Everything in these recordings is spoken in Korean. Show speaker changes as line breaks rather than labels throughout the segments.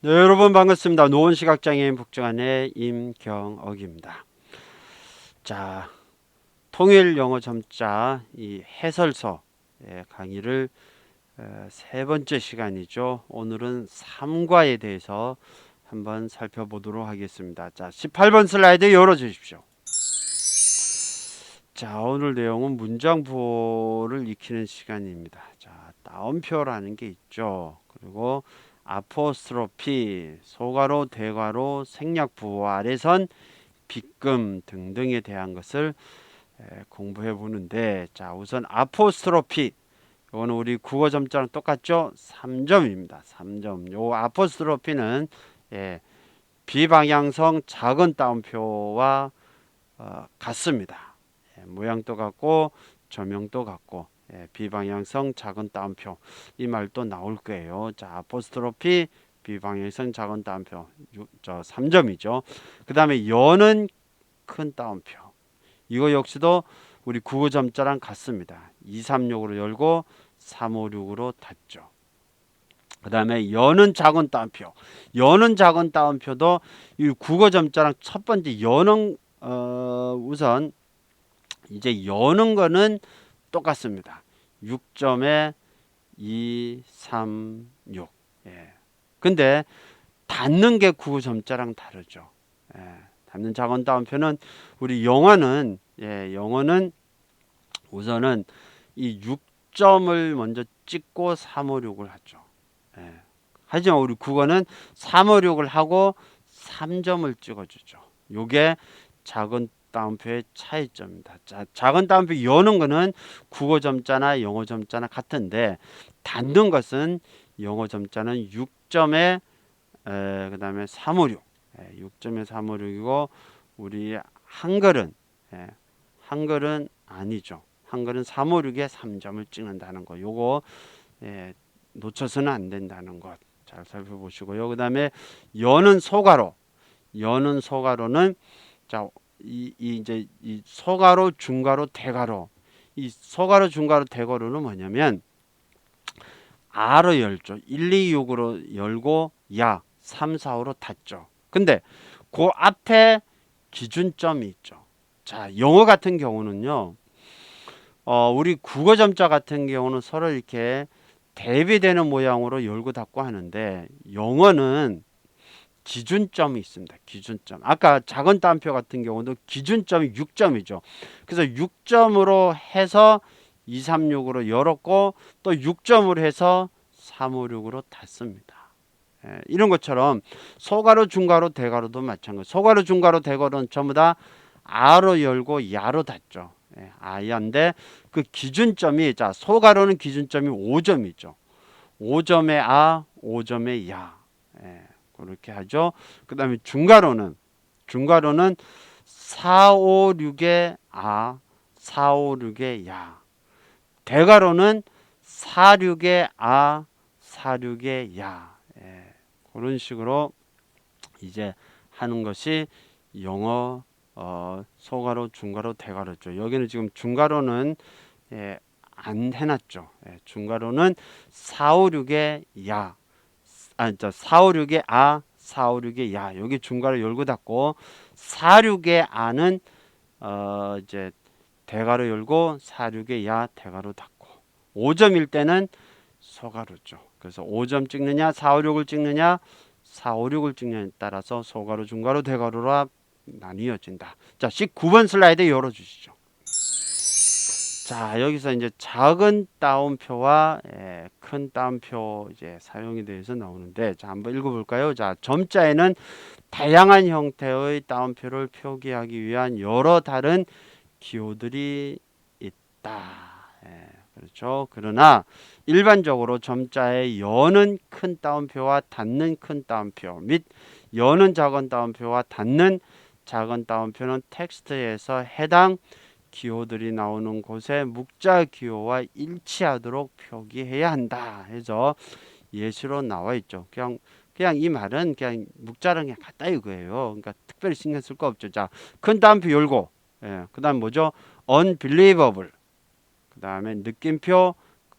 네, 여러분 반갑습니다. 노원 시각장애인 북정안의 임경억입니다. 자, 통일 영어 점자 이 해설서 예, 강의를 어, 세 번째 시간이죠. 오늘은 3과에 대해서 한번 살펴보도록 하겠습니다. 자, 18번 슬라이드 열어 주십시오. 자, 오늘 내용은 문장 부호를 익히는 시간입니다. 자, 따옴표라는 게 있죠. 그리고 아포스트로피, 소가로, 대가로, 생략 부호 아래선 빗금 등등에 대한 것을 에, 공부해 보는데 자 우선 아포스트로피 이거는 우리 국어 점자랑 똑같죠? 3점입니다. 3점. 요 아포스트로피는 예, 비방향성 작은 따옴표와 어, 같습니다. 예, 모양도 같고 조명도 같고 예, 비방향성 작은 따옴표 이 말도 나올 거예요. 자 아포스트로피 비방향성 작은 따옴표 유- 저 3점이죠. 그 다음에 여는 큰 따옴표 이거 역시도 우리 국어 점자랑 같습니다. 236으로 열고 356으로 닫죠. 그 다음에 여는 작은 따옴표 여는 작은 따옴표도 이 국어 점자랑 첫 번째 여는 어, 우선 이제 여는 거는 똑같습니다. 6점에 2, 3, 6. 예. 근데 닫는 게 국어 점자랑 다르죠. 예. 닫는 작은 따옴표는 우리 영어는 예, 영어는 우선은 이 6점을 먼저 찍고 3, 5, 6을 하죠. 예. 하지만 우리 국어는 3, 5, 6을 하고 3점을 찍어주죠. 요게 작은 따옴표의 차이점입니다. 자, 작은 따옴표 여는 거는 국어 점자나 영어 점자나 같은데 닫는 것은 영어 점자는 6점에 에, 그다음에 356, 에, 6점에 356이고 우리 한글은 예, 한글은 아니죠. 한글은 356에 3점을 찍는다는 거. 요거 예, 놓쳐서는 안 된다는 것. 잘 살펴보시고요. 그다음에 여는 소가로. 여는 소가로는 자, 이, 이 이제 이 소가로, 중가로, 대가로. 이 소가로, 중가로, 대가로는 뭐냐면 아로 열죠. 1, 2, 6으로 열고 야 3, 4, 5로 닫죠. 근데 그 앞에 기준점이 있죠. 자, 영어 같은 경우는요. 어, 우리 국어 점자 같은 경우는 서로 이렇게 대비되는 모양으로 열고 닫고 하는데 영어는 기준점이 있습니다. 기준점. 아까 작은 따옴표 같은 경우도 기준점이 6점이죠. 그래서 6점으로 해서 236으로 열었고 또 6점으로 해서 356으로 닫습니다. 예, 이런 것처럼 소가로, 중가로, 대가로도 마찬가지. 소가로, 중가로, 대가로는 전부 다 아로 열고 야로 닫죠. 예, 아야인데 그 기준점이 자 소가로는 기준점이 5점이죠. 5점의 아, 5점의 야. 예, 그렇게 하죠. 그 다음에 중가로는 중가로는 4, 5, 6의 아, 4, 5, 6의 야. 대가로는 4, 6의 아, 4, 6의 야. 예, 그런 식으로 이제 하는 것이 영어 어, 소가로, 중가로, 대가로죠. 여기는 지금 중가로는 예, 안 해놨죠. 예, 중가로는 4, 5, 6의 야, 아, 저 4, 5, 6의 아, 4, 5, 6의 야. 여기 중가로 열고 닫고 4, 6의 아는 어, 이제 대가로 열고 4, 6의 야, 대가로 닫고 5점일 때는 소가로죠. 그래서 5점 찍느냐, 4, 5, 6을 찍느냐, 4, 5, 6을 찍느냐에 따라서 소가로, 중가로, 대가로로 나뉘어진다. 자, 19번 슬라이드 열어 주시죠. 자, 여기서 이제 작은 따옴표와 예, 큰 따옴표 이제 사용에 대해서 나오는데 자, 한번 읽어 볼까요? 자, 점자에는 다양한 형태의 따옴표를 표기하기 위한 여러 다른 기호들이 있다. 예, 그렇죠. 그러나 일반적으로 점자의 여는 큰 따옴표와 닫는 큰 따옴표 및 여는 작은 따옴표와 닫는 작은 따옴표는 텍스트에서 해당 기호들이 나오는 곳에 묵자 기호와 일치하도록 표기해야 한다. 해서 예시로 나와 있죠. 그냥 그냥 이 말은 그냥 묵자랑 그냥 같다 이거예요. 그러니까 특별히 신경 쓸 거 없죠. 자, 큰 따옴표 열고, 예, 그다음 뭐죠? unbelievable. 그다음에 느낌표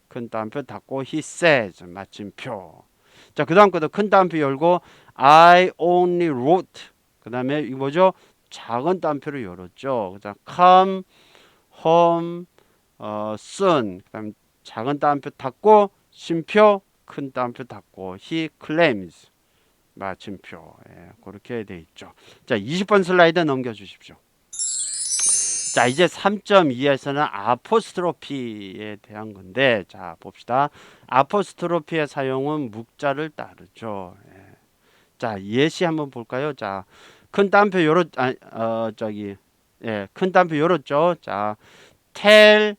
큰 따옴표 닫고 he says 마침표. 자, 그다음 것도 큰 따옴표 열고 I only wrote. 그다음에 이거 뭐죠? 작은 따옴표를 열었죠. 그다음 come home 어. 그다음 작은 따옴표 닫고 쉼표 큰 따옴표 닫고 he claims 마침표 예, 그렇게 돼 있죠. 자, 20번 슬라이드 넘겨 주십시오. 자, 이제 3.2에서는 아포스트로피에 대한 건데 자, 봅시다. 아포스트로피의 사용은 묵자를 따르죠. 예. 자, 예시 한번 볼까요? 자, 큰 따옴표 요렇 아, 어, 저기 예, 큰 따옴표 열었죠. 자, tell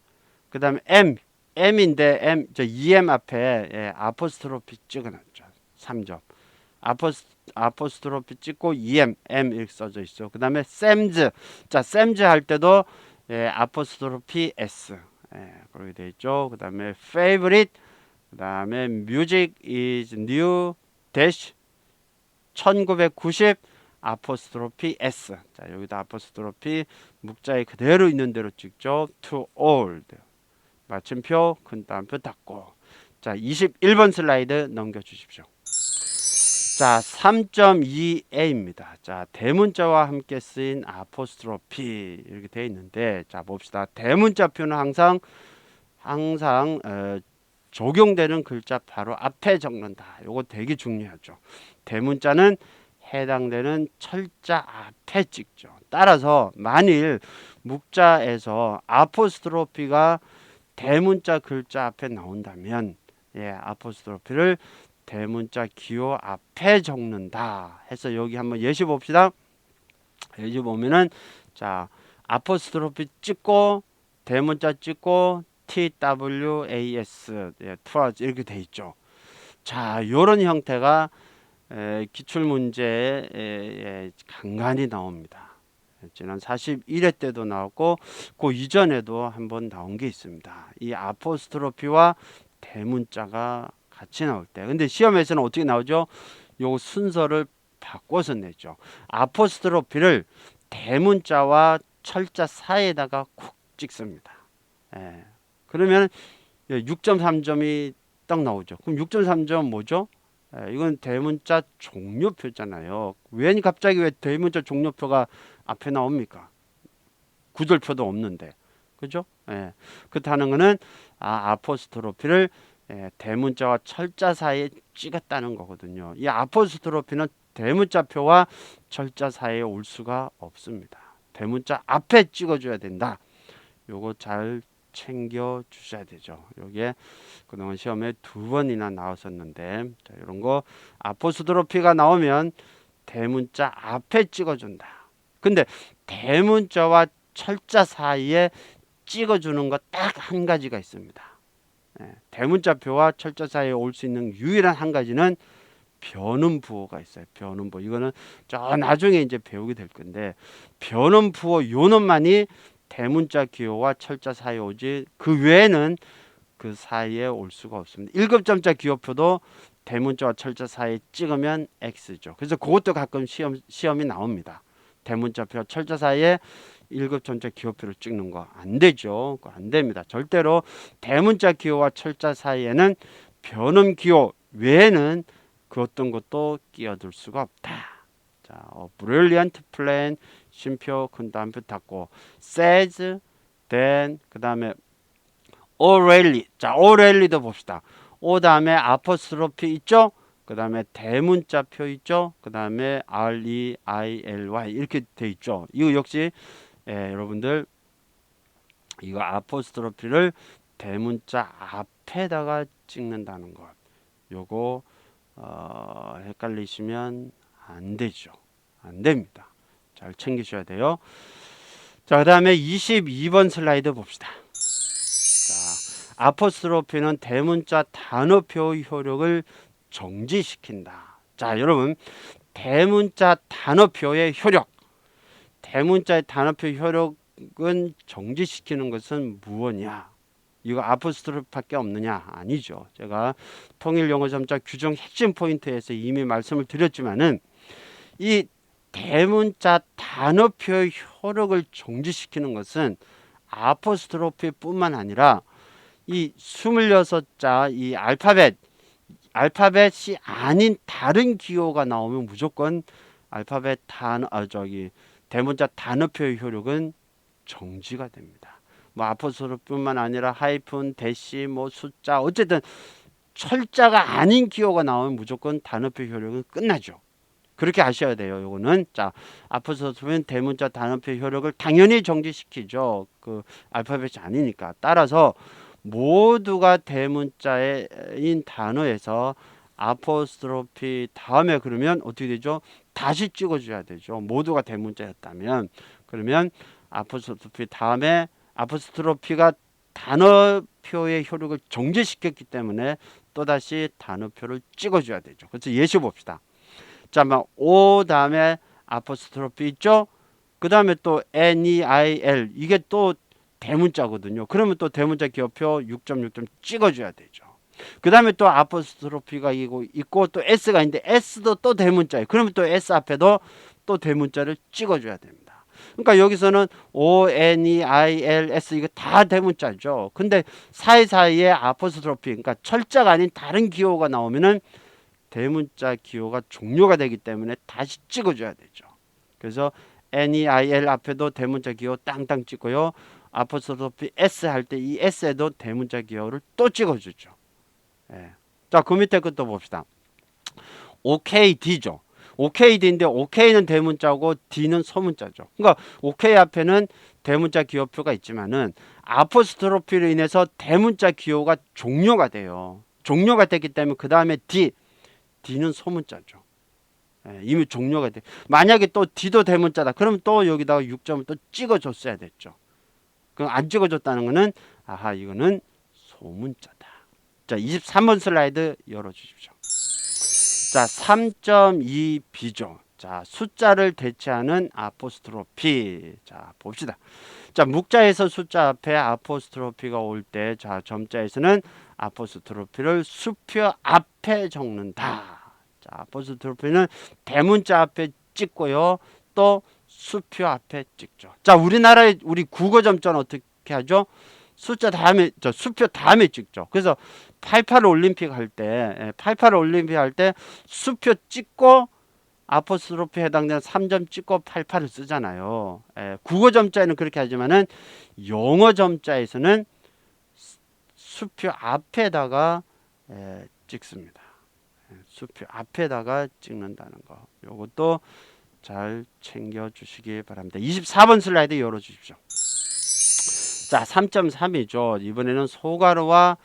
그다음에 m m인데 m 저 em 앞에 예, 아포스트로피 찍어놨죠. 3점. 아포스 아포스트로피 찍고 em m 이렇게 써져 있죠. 그 다음에 샘즈 자 샘즈 할 때도 예, 아포스트로피 s 예, 그렇게 돼 있죠. 그 다음에 favorite 그 다음에 music is new dash 1990 아포스트로피 s 자 여기다 아포스트로피 묵자에 그대로 있는 대로 찍죠. to old 마침표 큰 따옴표 닫고 자 21번 슬라이드 넘겨 주십시오. 자, 3.2a입니다. 자, 대문자와 함께 쓰인 아포스트로피 이렇게 되어 있는데 자, 봅시다. 대문자표는 항상 항상 어, 적용되는 글자 바로 앞에 적는다. 요거 되게 중요하죠. 대문자는 해당되는 철자 앞에 찍죠. 따라서 만일 묵자에서 아포스트로피가 대문자 글자 앞에 나온다면 예, 아포스트로피를 대문자 기호 앞에 적는다 해서 여기 한번 예시 봅시다. 예시 보면은 자 아포스트로피 찍고 대문자 찍고 TWAS 예, towards 이렇게 돼 있죠. 자 이런 형태가 에, 기출 문제에 간간히 나옵니다. 지난 41회 때도 나왔고 그 이전에도 한번 나온 게 있습니다. 이 아포스트로피와 대문자가 같이 나올 때. 근데 시험에서는 어떻게 나오죠? 요 순서를 바꿔서 내죠. 아포스트로피를 대문자와 철자 사이에다가 콕 찍습니다. 예. 그러면 6.3점이 딱 나오죠. 그럼 6.3점 뭐죠? 예, 이건 대문자 종료표잖아요. 왜 갑자기 왜 대문자 종료표가 앞에 나옵니까? 구절표도 없는데. 그죠? 예. 그렇다는 거는 아, 아포스트로피를 예, 대문자와 철자 사이에 찍었다는 거거든요. 이 아포스트로피는 대문자표와 철자 사이에 올 수가 없습니다. 대문자 앞에 찍어줘야 된다. 요거 잘 챙겨 주셔야 되죠. 여기에 그동안 시험에 두 번이나 나왔었는데 자, 이런 거 아포스트로피가 나오면 대문자 앞에 찍어준다. 근데 대문자와 철자 사이에 찍어주는 거딱한 가지가 있습니다. 예, 대문자표와 철자 사이에 올 수 있는 유일한 한 가지는 변음 부호가 있어요. 변음 부호. 이거는 저 나중에 이제 배우게 될 건데 변음 부호 요놈만이 대문자 기호와 철자 사이에 오지 그 외에는 그 사이에 올 수가 없습니다. 1급점자 기호표도 대문자와 철자 사이에 찍으면 X죠. 그래서 그것도 가끔 시험 시험이 나옵니다. 대문자표 철자 사이에 1급 전체 기호표를 찍는 거 안 되죠. 안 됩니다. 절대로 대문자 기호와 철자 사이에는 변음 기호 외에는 그 어떤 것도 끼어들 수가 없다. 자, 어, brilliant 쉼표 큰 다음표 닫고 says then 그 다음에 already 자 already도 봅시다. o 다음에 아포스트로피 있죠? 그 다음에 대문자표 있죠? 그 다음에 R E I L Y 이렇게 돼 있죠. 이거 역시 예, 여러분들 이거 아포스트로피를 대문자 앞에다가 찍는다는 것. 요거 어, 헷갈리시면 안 되죠. 안 됩니다. 잘 챙기셔야 돼요. 자, 그 다음에 22번 슬라이드 봅시다. 자, 아포스트로피는 대문자 단어표 효력을 정지시킨다. 자, 여러분 대문자 단어표의 효력 대문자의 단어표 효력은 정지시키는 것은 무엇이냐? 이거 아포스트로피밖에 없느냐? 아니죠. 제가 통일 영어 점자 규정 핵심 포인트에서 이미 말씀을 드렸지만은 이 대문자 단어표의 효력을 정지시키는 것은 아포스트로피뿐만 아니라 이 26자 이 알파벳 알파벳이 아닌 다른 기호가 나오면 무조건 알파벳 단어 아 저기 대문자 단어표의 효력은 정지가 됩니다. 뭐 아포스트로프뿐만 아니라 하이픈, 대시, 뭐 숫자 어쨌든 철자가 아닌 기호가 나오면 무조건 단어표 효력은 끝나죠. 그렇게 아셔야 돼요. 요거는 자 아포스트로프는 대문자 단어표 효력을 당연히 정지시키죠. 그 알파벳이 아니니까 따라서 모두가 대문자인 단어에서 아포스트로피 다음에 그러면 어떻게 되죠? 다시 찍어줘야 되죠. 모두가 대문자였다면 그러면 아포스트로피 다음에 아포스트로피가 단어표의 효력을 정지시켰기 때문에 또다시 단어표를 찍어줘야 되죠. 그래서 예시 봅시다. 자, 막 O 다음에 아포스트로피 있죠? 그 다음에 또 N, E, I, L 이게 또 대문자거든요. 그러면 또 대문자 기호표 6.6점 찍어줘야 되죠. 그 다음에 또 아포스트로피가 이고 있고 또 S가 있는데 S도 또 대문자예요. 그러면 또 S 앞에도 또 대문자를 찍어줘야 됩니다. 그러니까 여기서는 O, N, E, I, L, S 이거 다 대문자죠. 근데 사이사이에 아포스트로피 그러니까 철자가 아닌 다른 기호가 나오면은 대문자 기호가 종료가 되기 때문에 다시 찍어줘야 되죠. 그래서 N, E, I, L 앞에도 대문자 기호 땅땅 찍고요. 아포스트로피 S 할 때 이 S에도 대문자 기호를 또 찍어주죠. 예. 자, 그 밑에 것도 봅시다. OKD죠. OKD인데 OK는 대문자고 D는 소문자죠. 그러니까 OK 앞에는 대문자 기호표가 있지만은 아포스트로피로 인해서 대문자 기호가 종료가 돼요. 종료가 됐기 때문에 그 다음에 D, D는 소문자죠. 예, 이미 종료가 돼. 만약에 또 D도 대문자다. 그러면 또 여기다가 6점을 또 찍어줬어야 됐죠. 그럼 안 찍어줬다는 거는 아하 이거는 소문자다. 자 23번 슬라이드 열어주십시오. 자 3.2b죠. 자 숫자를 대체하는 아포스트로피. 자 봅시다. 자 묵자에서 숫자 앞에 아포스트로피가 올 때 자 점자에서는 아포스트로피를 수표 앞에 적는다. 자 아포스트로피는 대문자 앞에 찍고요. 또 수표 앞에 찍죠. 자, 우리나라의 우리 국어 점자는 어떻게 하죠? 숫자 다음에 저 수표 다음에 찍죠. 그래서 88 올림픽 할 때, 88 올림픽 할 때 수표 찍고 아포스트로피 해당되는 3점 찍고 88을 쓰잖아요. 예, 국어 점자에는 그렇게 하지만은 영어 점자에서는 수표 앞에다가 예, 찍습니다. 예, 수표 앞에다가 찍는다는 거. 요것도 잘 챙겨 주시기 바랍니다. 24번 슬라이드 열어 주십시오. 자, 3.3이죠. 이번에는 소가로와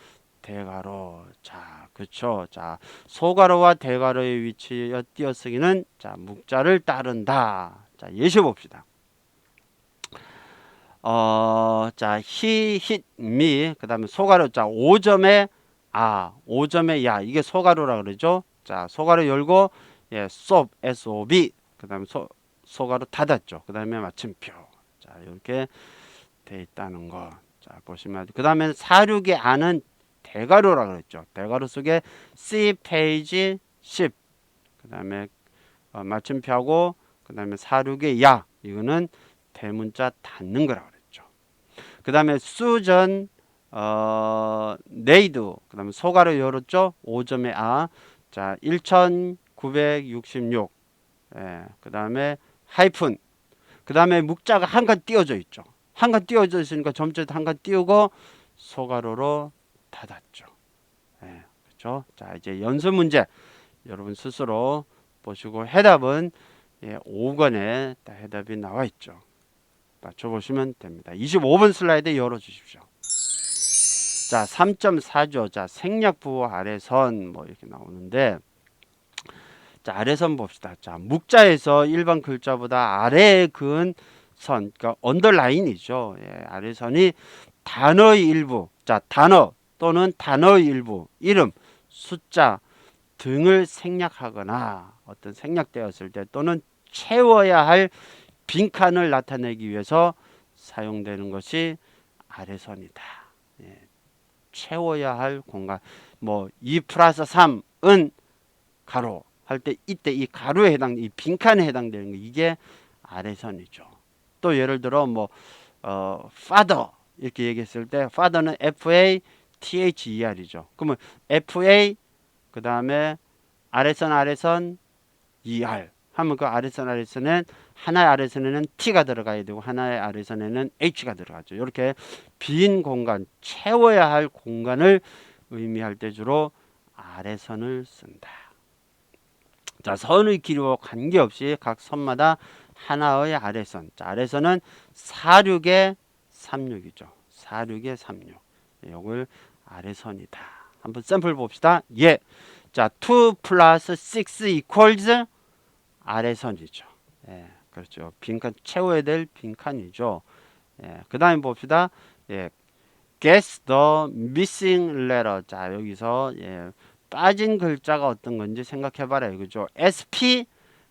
대가로. 자, 그렇죠. 자, 소가로와 대가로의 위치의 띄어쓰기는 자, 묵자를 따른다. 자, 예시 봅시다. 어, 자, he, hit me. 그다음에 소가로 자, 5점에 아, 5점에 야. 이게 소가로라 그러죠. 자, 소가로 열고 예, sob, S-O-B. 그 다음에 소, 소가로 닫았죠. 그 다음에 마침표. 자, 이렇게 돼 있다는 거. 자, 보시면 그 다음에 사륙의 안은 대가로라 그랬죠. 대가로 속에 C 페이지 10. 그다음에 어, 마침표하고 그다음에 사륙의 야 이거는 대문자 닫는 거라 그랬죠. 그다음에 수전 어 네이드 그다음에 소가로 열었죠. 5점의 아. 자, 1966. 예. 그다음에 하이픈. 그다음에 묵자가 한칸 띄어져 있죠. 한칸 띄어져 있으니까 점자도 한칸 띄우고 소가로로 닫았죠. 예, 그렇죠? 자, 이제 연습 문제 여러분 스스로 보시고 해답은 예, 5권에 해답이 나와 있죠. 맞춰 보시면 됩니다. 25번 슬라이드 열어 주십시오. 자, 3.4죠. 자, 생략부 아래선 뭐 이렇게 나오는데 자, 아래선 봅시다. 자, 묵자에서 일반 글자보다 아래에 그은 선, 그러니까 언더라인이죠. 예, 아래선이 단어의 일부, 자, 단어 또는 단어의 일부, 이름, 숫자 등을 생략하거나 어떤 생략되었을 때 또는 채워야 할 빈칸을 나타내기 위해서 사용되는 것이 아래선이다. 예, 채워야 할 공간. 뭐2 플러스 3은 가로 할 때 이때 이 가로에 해당, 이 빈칸에 해당되는 거 이게 아래선이죠. 또 예를 들어 뭐 어, father 이렇게 얘기했을 때 father는 F A T H E R이죠. 그러면 F A 그 다음에 아래선 아래선 ER 하면 그 아래선 아래선은 하나의 아래선에는 T가 들어가야 되고 하나의 아래선에는 H가 들어가죠. 이렇게 빈 공간 채워야 할 공간을 의미할 때 주로 아래선을 쓴다. 자, 선의 길이와 관계없이 각 선마다 하나의 아래선. 자, 아래선은 46의 36이죠. 46의 36. 이걸 아래선이다. 한번 샘플 봅시다. 예. 자, 2 플러스 6 equals 아래선이죠. 예, 그렇죠. 빈칸 채워야 될 빈칸이죠. 예, 그 다음에 봅시다. 예, guess the missing letter. 자, 여기서 예, 빠진 글자가 어떤 건지 생각해봐라. 그죠? SP,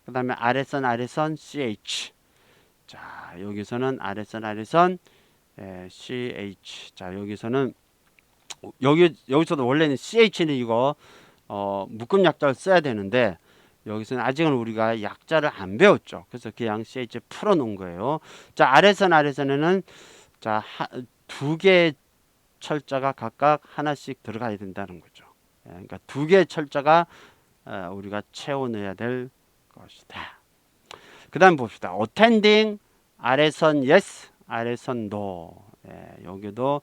그 다음에 아래선, 아래선, CH. 자, 여기서는 아래선, 아래선, 예, CH. 자, 여기서는 여기 여기서도 원래는 CH는 이거 어, 묶음 약자를 써야 되는데 여기서는 아직은 우리가 약자를 안 배웠죠. 그래서 그냥 CH 풀어 놓은 거예요. 자, 아래선 아래선에는 자, 두 개의 철자가 각각 하나씩 들어가야 된다는 거죠. 예, 그러니까 두 개의 철자가 어, 우리가 채워 넣어야 될 것이다. 그다음 봅시다. attending 아래선 yes, 아래선 no. 예, 여기도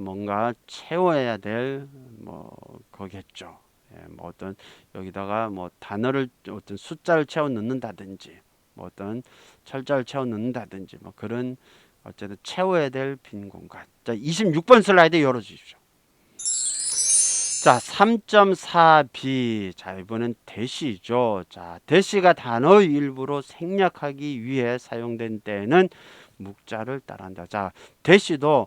뭔가 채워야 될 뭐 거겠죠. 예, 뭐 어떤 여기다가 뭐 단어를 어떤 숫자를 채워 넣는다든지 뭐 어떤 철자를 채워 넣는다든지 뭐 그런 어쨌든 채워야 될 빈 공간. 자, 26번 슬라이드 열어 주십시오. 자, 3.4b. 자, 이번엔 대시죠. 자, 대시가 단어의 일부로 생략하기 위해 사용된 때에는 묵자를 따라한다. 자, 대시도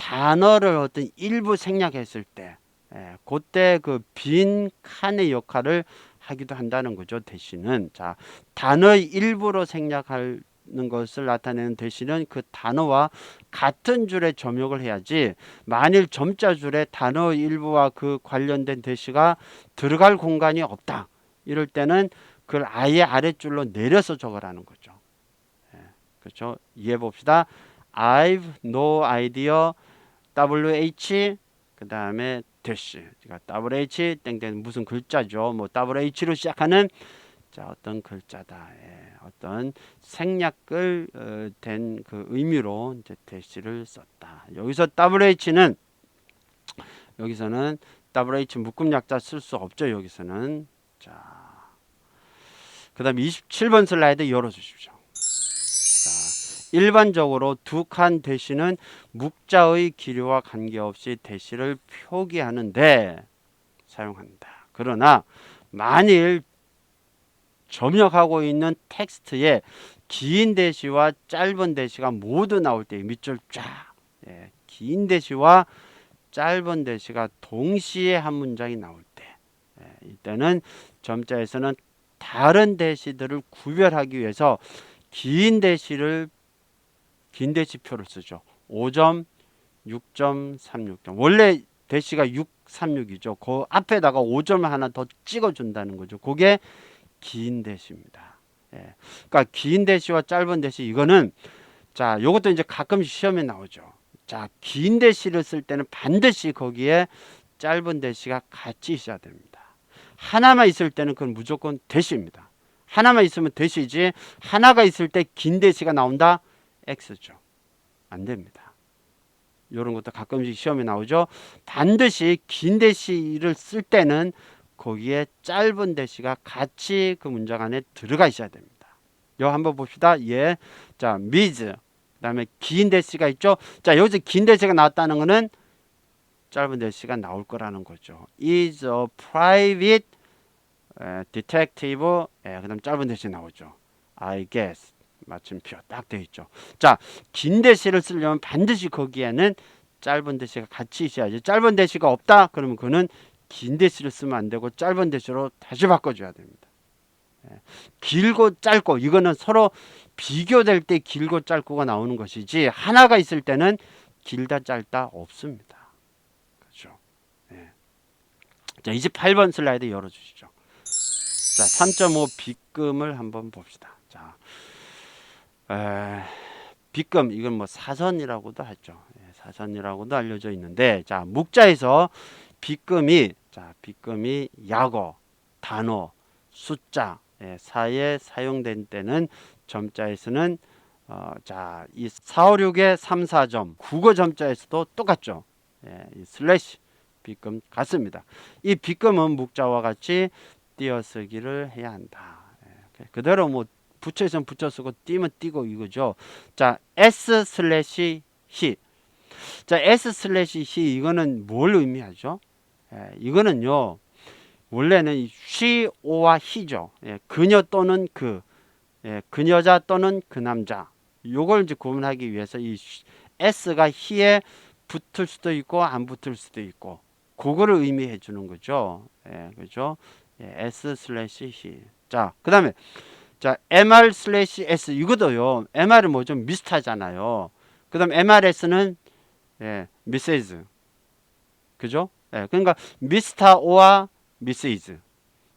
단어를 어떤 일부 생략했을 때 예, 그때 그 빈 칸의 역할을 하기도 한다는 거죠. 대신은 자 단어의 일부로 생략하는 것을 나타내는 대신은 그 단어와 같은 줄에 점역을 해야지 만일 점자 줄에 단어 일부와 그 관련된 대시가 들어갈 공간이 없다 이럴 때는 그걸 아예 아랫줄로 내려서 적으라는 거죠. 예, 그렇죠. 이해해 봅시다. I've no idea. WH 그 다음에 대시 그러니까 WH 땡땡 무슨 글자죠? 뭐 WH로 시작하는 자 어떤 글자다. 예, 어떤 생략을 어, 된그 의미로 이제 대시를 썼다. 여기서 WH는 여기서는 WH 묶음 약자 쓸 수 없죠 여기서는. 자그 다음 27번 슬라이드 열어주십시오 일반적으로 두 칸 대시는 묵자의 길이와 관계없이 대시를 표기하는데 사용한다. 그러나 만일 점역하고 있는 텍스트에 긴 대시와 짧은 대시가 모두 나올 때 밑줄 쫙 예, 긴 대시와 짧은 대시가 동시에 한 문장이 나올 때 예, 이때는 점자에서는 다른 대시들을 구별하기 위해서 긴 대시를 긴 대시표를 쓰죠. 5점, 6점, 36점. 원래 대시가 6, 36이죠. 그 앞에다가 5점을 하나 더 찍어준다는 거죠. 그게 긴 대시입니다. 예. 그러니까 긴 대시와 짧은 대시 이거는 자, 요것도 이제 가끔씩 시험에 나오죠. 자, 긴 대시를 쓸 때는 반드시 거기에 짧은 대시가 같이 있어야 됩니다. 하나만 있을 때는 그건 무조건 대시입니다. 하나만 있으면 대시지 하나가 있을 때 긴 대시가 나온다 X죠. 안 됩니다. 이런 것도 가끔씩 시험에 나오죠. 반드시 긴 대시를 쓸 때는 거기에 짧은 대시가 같이 그 문장 안에 들어가 있어야 됩니다. 요 한번 봅시다. 예. 자, 미즈. 그다음에 긴 대시가 있죠. 자, 여기서 긴 대시가 나왔다는 거는 짧은 대시가 나올 거라는 거죠. is a private detective. 예, 그다음 짧은 대시 나오죠. I guess. 마침표 딱돼 있죠. 자, 긴 대시를 쓰려면 반드시 거기에는 짧은 대시가 같이 있어야지. 짧은 대시가 없다? 그러면 그는 긴 대시를 쓰면 안 되고 짧은 대시로 다시 바꿔줘야 됩니다. 예. 길고 짧고 이거는 서로 비교될 때 길고 짧고가 나오는 것이지 하나가 있을 때는 길다 짧다 없습니다. 그렇죠? 예. 자, 28번 슬라이드 열어 주시죠. 자, 3.5 비금을 한번 봅시다. 자, 에, 빗금 이건 뭐 사선이라고도 하죠. 예, 사선이라고도 알려져 있는데 자 묵자에서 빗금이 자, 빗금이 약어, 단어, 숫자 예, 사이에 사용된 때는 점자에서는 어, 자, 이 456의 3, 4점 국어 점자에서도 똑같죠. 예, 이 슬래시 빗금 같습니다. 이 빗금은 묵자와 같이 띄어쓰기를 해야 한다. 예, 그대로 뭐 붙여서 붙여 쓰고 띄면 띄고 이거죠. 자, S 슬래시 히. 자, S 슬래시 히 이거는 뭘 의미하죠? 예, 이거는요. 원래는 이 she, o와 he죠. 예, 그녀 또는 그, 예, 그녀자 또는 그 남자. 요걸 이제 구분하기 위해서 이 s가 he에 붙을 수도 있고 안 붙을 수도 있고 그거를 의미해 주는 거죠. 예, 그죠? 예, s 슬래시 he. 자, 그 다음에 자, mr 슬래시 s 이것도요. mr은 뭐죠? 미스터잖아요. 그다음 mrs는 예, 미세즈. 그죠? 예, 그러니까 미스터와 미세즈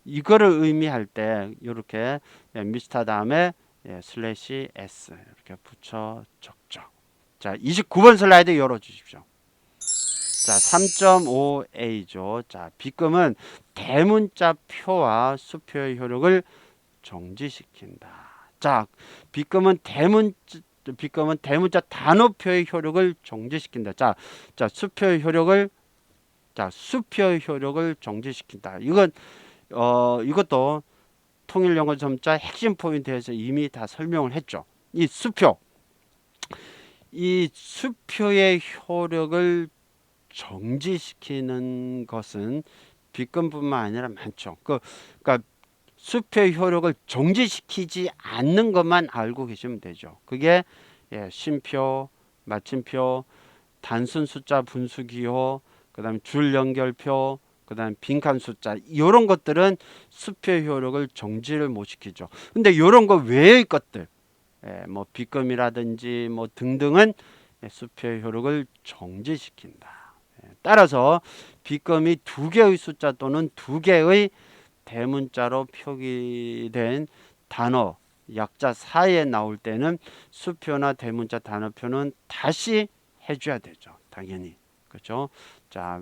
이거를 의미할 때 이렇게 예, 미스터 다음에 예, 슬래시 s 이렇게 붙여 적죠. 자, 29번 슬라이드 열어 주십시오. 자, 3.5a죠. 자, 빗금은 대문자 표와 수표의 효력을 정지시킨다. 자, 빗금은 대문 빗금은 대문자 단어표의 효력을 정지시킨다. 자, 자, 수표의 효력을 자, 수표의 효력을 정지시킨다. 이건 어, 이것도 통일 영어 점자 핵심 포인트에서 이미 다 설명을 했죠. 이 수표 이 수표의 효력을 정지시키는 것은 빗금뿐만 아니라 많죠. 그, 그러니까 수표의 효력을 정지시키지 않는 것만 알고 계시면 되죠. 그게 예, 쉼표, 마침표, 단순 숫자 분수 기호, 그다음 줄 연결표, 그다음 빈칸 숫자 이런 것들은 수표의 효력을 정지를 못 시키죠. 근데 이런 거 외의 것들, 예, 뭐 빗금이라든지 뭐 등등은 예, 수표의 효력을 정지시킨다. 예, 따라서 빗금이 두 개의 숫자 또는 두 개의 대문자로 표기된 단어 약자 사이에 나올 때는 수표나 대문자 단어표는 다시 해줘야 되죠. 당연히 그렇죠. 자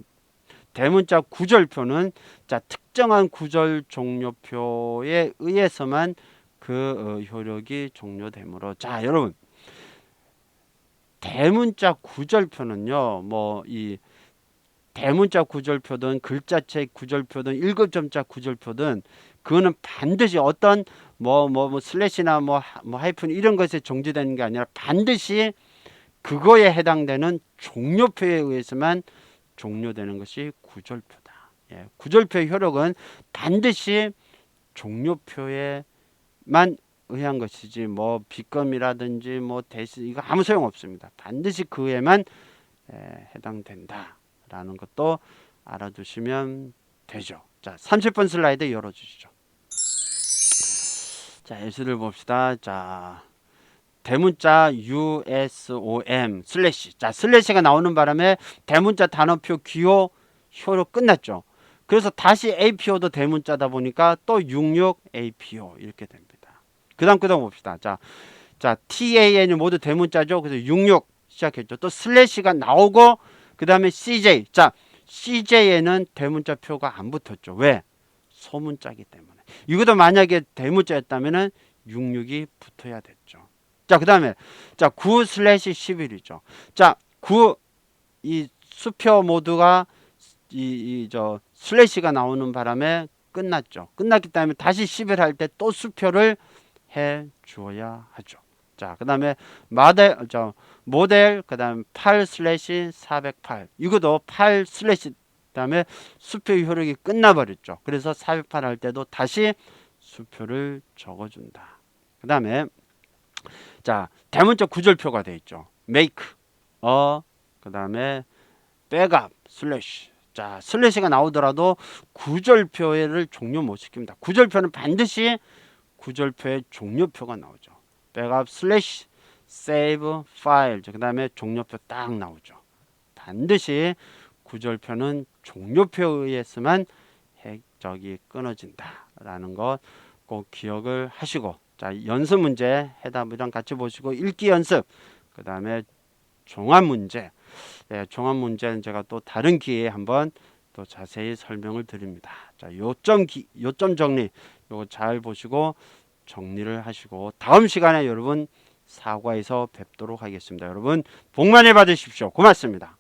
대문자 구절표는 자 특정한 구절 종료표에 의해서만 그 어, 효력이 종료되므로 자 여러분 대문자 구절표는요 뭐 이 대문자 구절표든 글자체 구절표든 일곱점자 구절표든 그거는 반드시 어떤 뭐뭐 뭐 슬래시나 뭐, 뭐 하이픈 이런 것에 정지되는 게 아니라 반드시 그거에 해당되는 종료표에 의해서만 종료되는 것이 구절표다. 예, 구절표의 효력은 반드시 종료표에만 의한 것이지 뭐 빗금이라든지 뭐 대시 이거 아무 소용 없습니다. 반드시 그에만 에, 해당된다 라는 것도 알아두시면 되죠. 자, 30번 슬라이드 열어 주시죠. 자, 예시를 봅시다. 자, 대문자 USOM 슬래시. 자, 슬래시가 나오는 바람에 대문자 단어표 기호 효로 끝났죠. 그래서 다시 APO도 대문자다 보니까 또 66 APO 이렇게 됩니다. 그다음 그다음 봅시다. 자, 자 TAN이 모두 대문자죠. 그래서 66 시작했죠. 또 슬래시가 나오고 그 다음에 CJ. 자, CJ에는 대문자 표가 안 붙었죠. 왜? 소문자기 때문에. 이것도 만약에 대문자였다면은 66이 붙어야 됐죠. 자, 그 다음에 자, 9 슬래시 11이죠. 자, 9 이 수표 모두가 이저 슬래시가 나오는 바람에 끝났죠. 끝났기 때문에 다시 10을 할때 또 수표를 해 주어야 하죠. 자, 그 다음에 모델 저 모델 그다음 8 슬래시 408 이것도 8 슬래시 그다음에 수표 효력이 끝나버렸죠. 그래서 408 할 때도 다시 수표를 적어준다. 그다음에 자 대문자 구절표가 돼 있죠. make 어 그다음에 백업 슬래시 자 슬래시가 나오더라도 구절표를 종료 못 시킵니다. 구절표는 반드시 구절표의 종료표가 나오죠. 백업 슬래시 save file 그 다음에 종료표 딱 나오죠. 반드시 구절표는 종료표에 의해서만 저기 끊어진다라는 것 꼭 기억을 하시고 자 연습 문제 해답이랑 같이 보시고 읽기 연습 그 다음에 종합 문제 예, 종합 문제는 제가 또 다른 기회에 한번 또 자세히 설명을 드립니다. 자, 요점 기, 요점 정리 요거 잘 보시고 정리를 하시고 다음 시간에 여러분 사과에서 뵙도록 하겠습니다. 여러분 복 많이 받으십시오. 고맙습니다.